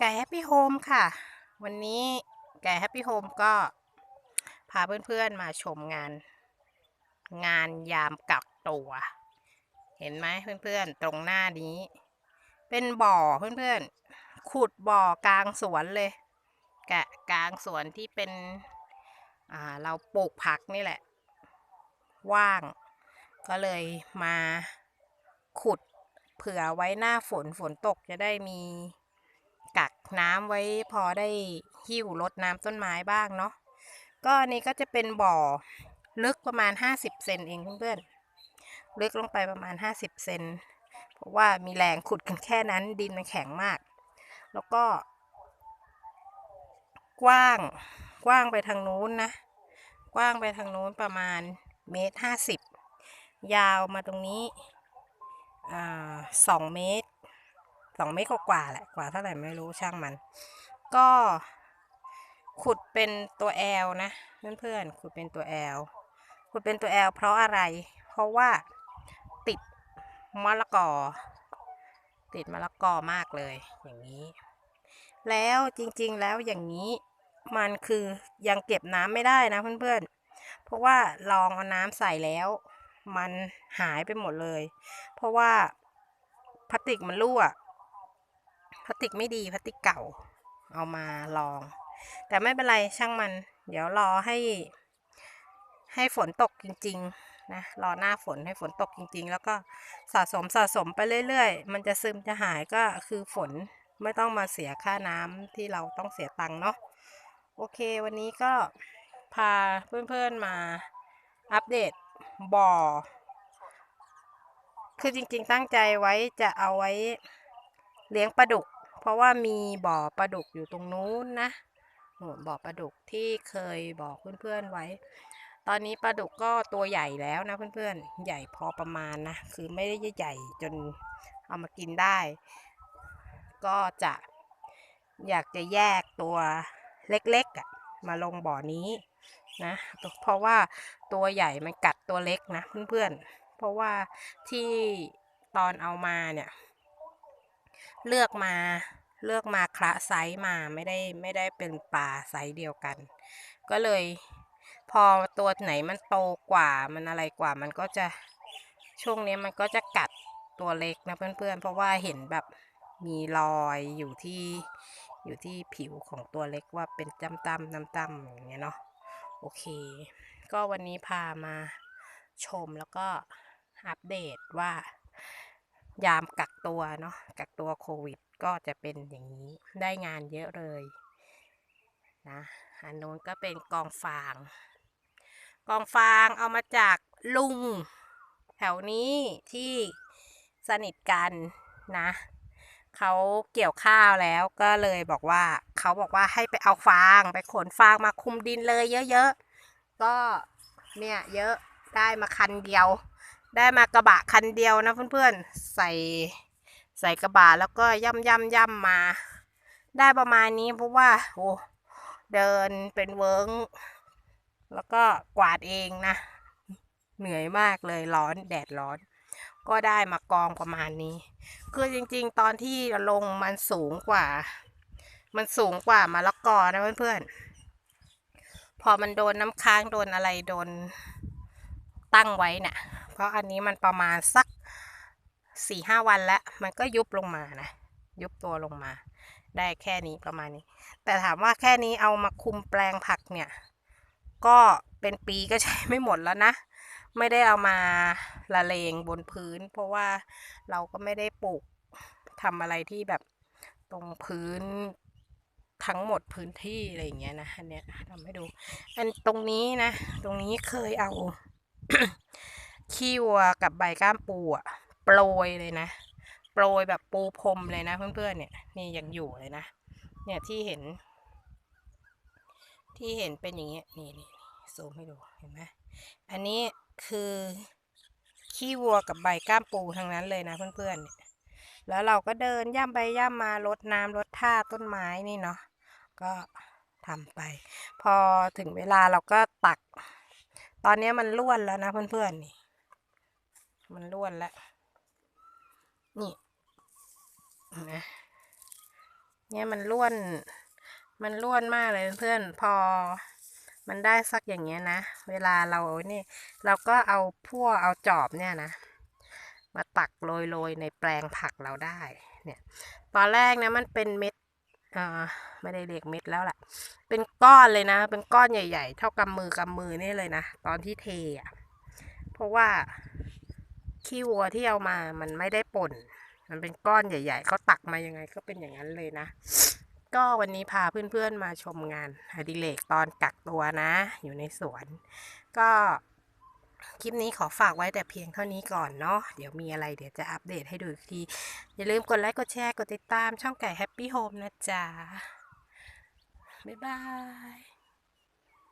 ไก่แฮปปี้โฮมค่ะ วันนี้ไก่แฮปปี้โฮมก็พาเพื่อนๆมาชมงาน งานยามกักตัว เห็นไหมเพื่อนๆ ตรงหน้านี้ เป็นบ่อเพื่อนๆ ขุดบ่อกลางสวนเลย กะกลางสวนที่เป็นเราปลูกผักนี่แหละ ว่าง ก็เลยมาขุดเผื่อไว้หน้าฝนฝนตกจะได้มี กักน้ำไว้พอได้หิ้วรดน้ำต้นไม้บ้างเนาะก็อันนี้ก็จะเป็นบ่อลึกประมาณ 50 เซนเองเพื่อนๆลึกลงไปประมาณ 50 เซนเพราะว่ามีแรงขุดกันแค่นั้นดินมันแข็งมาก แล้วก็ กว้างกว้างไปทางนู้นนะ กว้างไปทางนู้นประมาณเมตรห้าสิบยาวมาตรงนี้อ่าสองเมตร สองเมตรกว่าแหละกว่าเท่าไหร่ไม่รู้ช่างมัน ก็ขุดเป็นตัวแอลนะเพื่อนๆขุดเป็นตัวแอลขุดเป็นตัวแอลเพราะอะไร เพราะว่าติดมะละกอ ติดมะละกอมากเลยอย่างนี้ แล้วจริงๆแล้วอย่างนี้มันคือยังเก็บน้ำไม่ได้นะเพื่อนๆ เพราะว่าลองเอาน้ำใส่แล้ว มันหายไปหมดเลย เพราะว่าพลาสติกมันรั่ว พลาสติกไม่ดีพลาสติกเก่า เอามาลอง แต่ไม่เป็นไรช่างมัน เดี๋ยวรอให้ ให้ฝนตกจริง ๆ นะ รอหน้าฝนให้ฝนตกจริง ๆ แล้วก็สะสมสะสมไปเรื่อย ๆ มันจะซึมจะหายก็คือฝนไม่ต้องมาเสียค่าน้ำที่เราต้องเสียตังค์เนาะโอเค วันนี้ก็พาเพื่อนๆมาอัปเดตบ่อ คือจริงๆตั้งใจไว้จะเอาไว้ เลี้ยงปลาดุก เพราะว่ามีบ่อปลาดุกอยู่ตรงนู้นนะโน่นบ่อปลาดุกที่เคยบอกเพื่อนๆไว้ ตอนนี้ปลาดุกก็ตัวใหญ่แล้วนะเพื่อนๆ ใหญ่พอประมาณนะ คือไม่ได้ใหญ่จนเอามากินได้ ก็จะอยากจะแยกตัวเล็กๆมาลงบ่อนี้นะเพราะว่าตัวใหญ่มันกัดตัวเล็กนะเพื่อนๆ เพราะว่าที่ตอนเอามาเนี่ย เลือกมาเลือกมาคละไซส์มาไม่ได้ไม่ได้เป็นปลาไซส์เดียวกัน ก็เลยพอตัวไหนมันโตกว่ามันอะไรกว่ามันก็จะช่วงนี้มันก็จะกัดตัวเล็กนะเพื่อนๆ เพราะว่าเห็นแบบมีรอยอยู่ที่อยู่ที่ผิวของตัวเล็กว่าเป็นจ้ำๆน้ำๆอย่างเงี้ยเนาะโอเค ก็วันนี้พามาชมแล้วก็อัปเดตว่า ยามกักตัวเนาะกักตัวโควิดก็จะเป็นอย่างนี้ได้งานเยอะเลยนะอันนู้นก็เป็นกองฟาง กองฟางเอามาจากลุง แถวนี้ที่สนิทกันนะเขาเกี่ยวข้าวแล้วก็เลยบอกว่าเขาบอกว่าให้ไปเอาฟางไปขนฟางมาคุมดินเลยเยอะๆก็เนี่ยเยอะได้มาคันเดียว ได้มากระบะคันเดียวนะเพื่อนๆ ใส่ใส่กระบะแล้วก็ย่ำย่ำย่ำมา ได้ประมาณนี้เพราะว่าโอ้เดินเป็นเวิ้งแล้วก็กวาดเองนะ เหนื่อยมากเลยร้อนแดดร้อน ก็ได้มากองประมาณนี้ คือจริงๆ ตอนที่ลงมันสูงกว่า มันสูงกว่ามะละกอนะเพื่อนๆ พอมันโดนน้ำค้างโดนอะไรโดนตั้งไว้เนี่ย เพราะอันนี้มันประมาณสักสี่ห้าวันแล้ว มันก็ยุบลงมานะ ยุบตัวลงมา ได้แค่นี้ประมาณนี้ แต่ถามว่าแค่นี้เอามาคุมแปลงผักเนี่ย ก็เป็นปีก็ใช้ไม่หมดแล้วนะ ไม่ได้เอามาละเลงบนพื้น เพราะว่าเราก็ไม่ได้ปลูกทำอะไรที่แบบตรงพื้นทั้งหมดพื้นที่อะไรอย่างเงี้ยนะอันเนี้ยทำให้ดู อันตรงนี้นะ ตรงนี้เคยเอา ขี้วัวกับใบก้ามปูอะโปรยเลยนะ โปรยแบบปูพรมเลยนะ เพื่อนๆเนี่ยนี่ยังอยู่เลยนะ เนี่ยที่เห็น ที่เห็นเป็นอย่างเงี้ยนี่นี่ซูมให้ดูเห็นไหมอันนี้คือขี้วัวกับใบก้ามปูทั้งนั้นเลยนะเพื่อนๆเนี่ยแล้วเราก็เดินย่ำไปย่ำมารดน้ำรดท่าต้นไม้นี่เนาะ ก็ทำไป พอถึงเวลาเราก็ตัก ตอนนี้มันร่วนแล้วนะเพื่อนๆนี่ มันร่วนแล้ว นี่นะเนี่ยมันร่วน มันร่วนมากเลยเพื่อนพอ มันได้สักอย่างเงี้ยนะ เวลาเรานี่เราก็เอาพั่วเอาจอบเนี่ยนะ มาตักโรยๆ ในแปลงผักเราได้ เนี่ย ตอนแรกนะมันเป็นเม็ดอ่าไม่ได้เรียกเม็ดแล้วแหละเป็นก้อนเลยนะ เป็นก้อนใหญ่ ๆ เท่ากำมือกำมือนี่เลยนะ ตอนที่เทอะ เพราะว่า ขี้วัวที่เอามา มันไม่ได้ป่น มันเป็นก้อนใหญ่ ๆ เขาตักมายังไงก็เป็นอย่างนั้นเลยนะ ก็วันนี้พาเพื่อนๆมาชมงานอดิเรกตอนกักตัวนะ อยู่ในสวน ก็คลิปนี้ขอฝากไว้แต่เพียงเท่านี้ก่อนเนาะ เดี๋ยวมีอะไรเดี๋ยวจะอัปเดตให้ดูอีกที อย่าลืมกดไลค์ กดแชร์ กดติดตามช่องไก่แฮปปี้โฮมนะจ๊ะ บ๊ายบาย